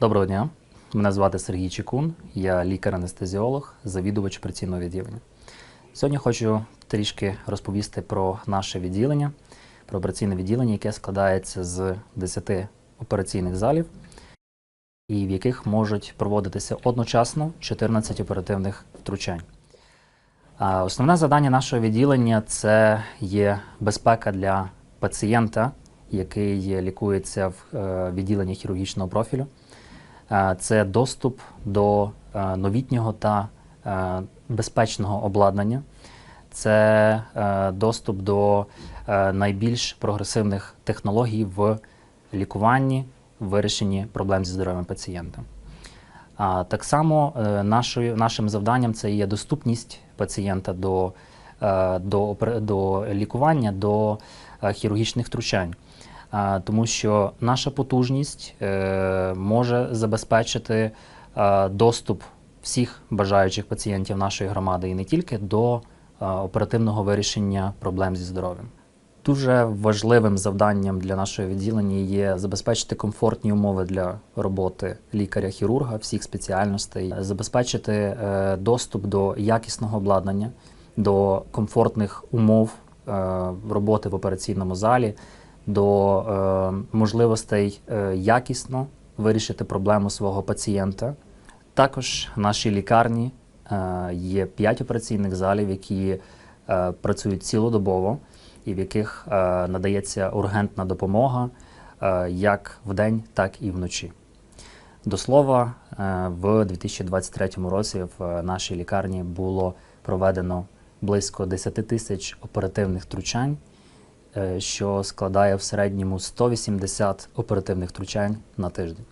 Доброго дня. Мене звати Сергій Чекун, я лікар-анестезіолог, завідувач операційного відділення. Сьогодні хочу трішки розповісти про наше відділення, про операційне відділення, яке складається з 10 операційних залів, і в яких можуть проводитися одночасно 14 оперативних втручань. Основне завдання нашого відділення це є безпека для пацієнта, який лікується в е, відділенні хірургічного профілю. Е, Це доступ до е, новітнього та е, безпечного обладнання, це доступ до найбільш прогресивних технологій в лікуванні, вирішенні проблем зі здоров'ям пацієнта. А так само нашим завданням це є доступність пацієнта до, до, до лікування, до хірургічних втручань. Тому що наша потужність е, може забезпечити е, доступ всіх бажаючих пацієнтів нашої громади і не тільки до е, оперативного вирішення проблем зі здоров'ям. Дуже важливим завданням для нашого відділення є забезпечити комфортні умови для роботи лікаря-хірурга всіх спеціальностей, забезпечити доступ до якісного обладнання, до комфортних умов роботи в операційному залі, до е, можливостей е, якісно вирішити проблему свого пацієнта. Також в нашій лікарні е, є 5 операційних залів, які працюють цілодобово і в яких надається ургентна допомога як вдень, так і вночі. До слова, в 2023 році в нашій лікарні було проведено близько 10 тисяч оперативних втручань, що складає в середньому 180 оперативних втручань на тиждень.